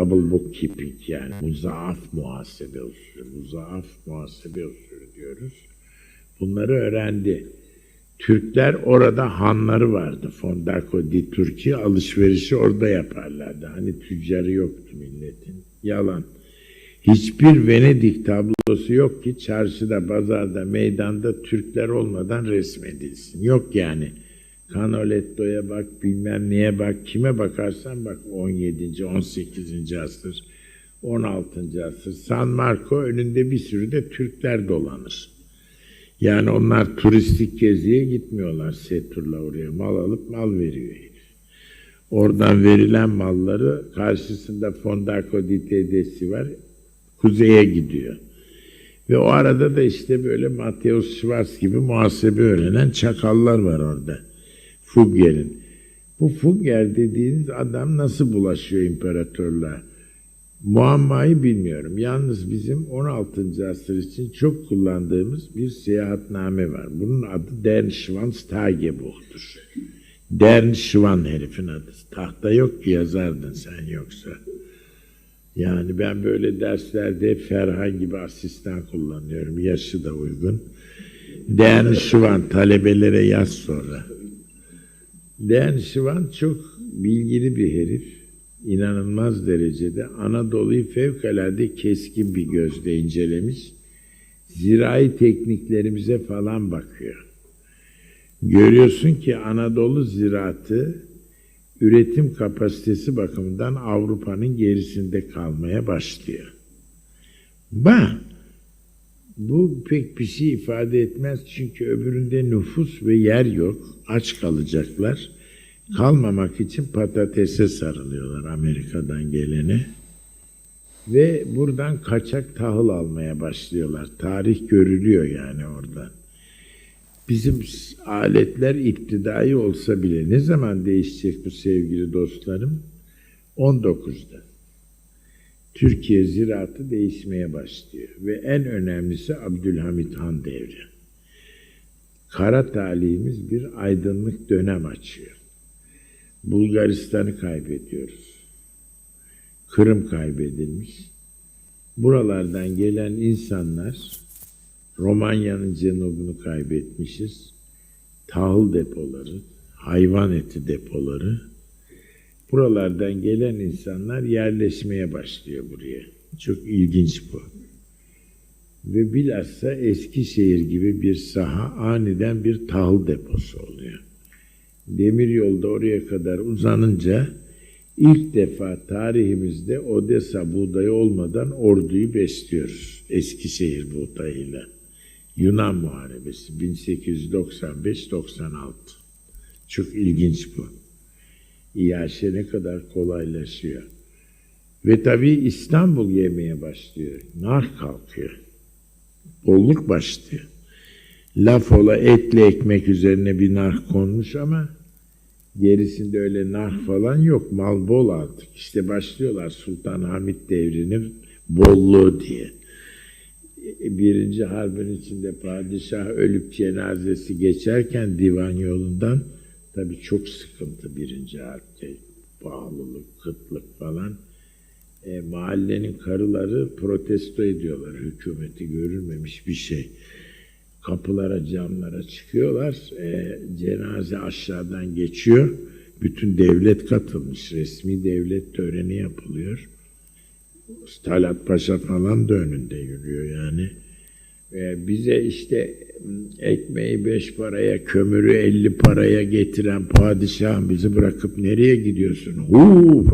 double bookkeeping yani muzaaf muhasebe usulü, muzaaf muhasebe usulü diyoruz. Bunları öğrendi. Türkler orada hanları vardı. Fondako di Türkiye alışverişi orada yaparlardı. Hani tüccarı yoktu milletin. Yalan. Hiçbir Venedik tablosu yok ki çarşıda, pazarda, meydanda Türkler olmadan resmedilsin. Yok yani. Canoletto'ya bak, bilmem neye bak, kime bakarsan bak 17. 18. asır, 16. asır. San Marco önünde bir sürü de Türkler dolanır. Yani onlar turistik geziye gitmiyorlar Setur'la oraya. Mal alıp mal veriyor. Oradan verilen malları karşısında Fondaco di Tedeschi var. Kuzeye gidiyor. Ve o arada da işte böyle Matthäus Schwarz gibi muhasebe öğrenen çakallar var orada. Fugger'in. Bu Fugger dediğiniz adam nasıl bulaşıyor imparatorluğa? Muammayı bilmiyorum. Yalnız bizim 16. asır için çok kullandığımız bir seyahatname var. Bunun adı Der Schwanz-Tagebuch'tur. Der Schwan herifin adı. Tahta yok ki yazardın sen yoksa. Yani ben böyle derslerde Ferhan gibi asistan kullanıyorum. Yaşı da uygun. Der Schwan talebelere yaz sonra. Der Schwan çok bilgili bir herif inanılmaz derecede Anadolu'yu fevkalade keskin bir gözle incelemiş. Zirai tekniklerimize falan bakıyor. Görüyorsun ki Anadolu ziraatı üretim kapasitesi bakımından Avrupa'nın gerisinde kalmaya başlıyor. Ba bu pek bir şey ifade etmez çünkü öbüründe nüfus ve yer yok. Aç kalacaklar kalmamak için patatese sarılıyorlar Amerika'dan gelene. Ve buradan kaçak tahıl almaya başlıyorlar. Tarih görülüyor yani oradan. Bizim aletler iptidai olsa bile ne zaman değişecek bu sevgili dostlarım? 19'da. Türkiye ziraatı değişmeye başlıyor. Ve en önemlisi Abdülhamit Han devri. Kara talihimiz bir aydınlık dönem açıyor. Bulgaristan'ı kaybediyoruz. Kırım kaybedilmiş. Buralardan gelen insanlar Romanya'nın cenubunu kaybetmişiz. Tahıl depoları, hayvan eti depoları. Buralardan gelen insanlar yerleşmeye başlıyor buraya. Çok ilginç bu. Ve bilhassa Eskişehir gibi bir saha aniden bir tahıl deposu oluyor demir yolda oraya kadar uzanınca ilk defa tarihimizde Odessa buğdayı olmadan orduyu besliyoruz. Eskişehir buğdayıyla. Yunan Muharebesi 1895-96. Çok ilginç bu. İyaşe ne kadar kolaylaşıyor. Ve tabii İstanbul yemeye başlıyor. Nar kalkıyor. Bolluk başlıyor. Laf ola etli ekmek üzerine bir nar konmuş ama gerisinde öyle nar falan yok. Mal bol artık. İşte başlıyorlar Sultan Hamit devrinin bolluğu diye. Birinci harbin içinde padişah ölüp cenazesi geçerken divan yolundan tabii çok sıkıntı birinci harpte. Pahalılık, kıtlık falan. E, mahallenin karıları protesto ediyorlar. Hükümeti görülmemiş bir şey kapılara, camlara çıkıyorlar. E, cenaze aşağıdan geçiyor. Bütün devlet katılmış. Resmi devlet töreni yapılıyor. Talat Paşa falan da önünde yürüyor yani. E, bize işte ekmeği beş paraya, kömürü elli paraya getiren padişahım bizi bırakıp nereye gidiyorsun? Huu.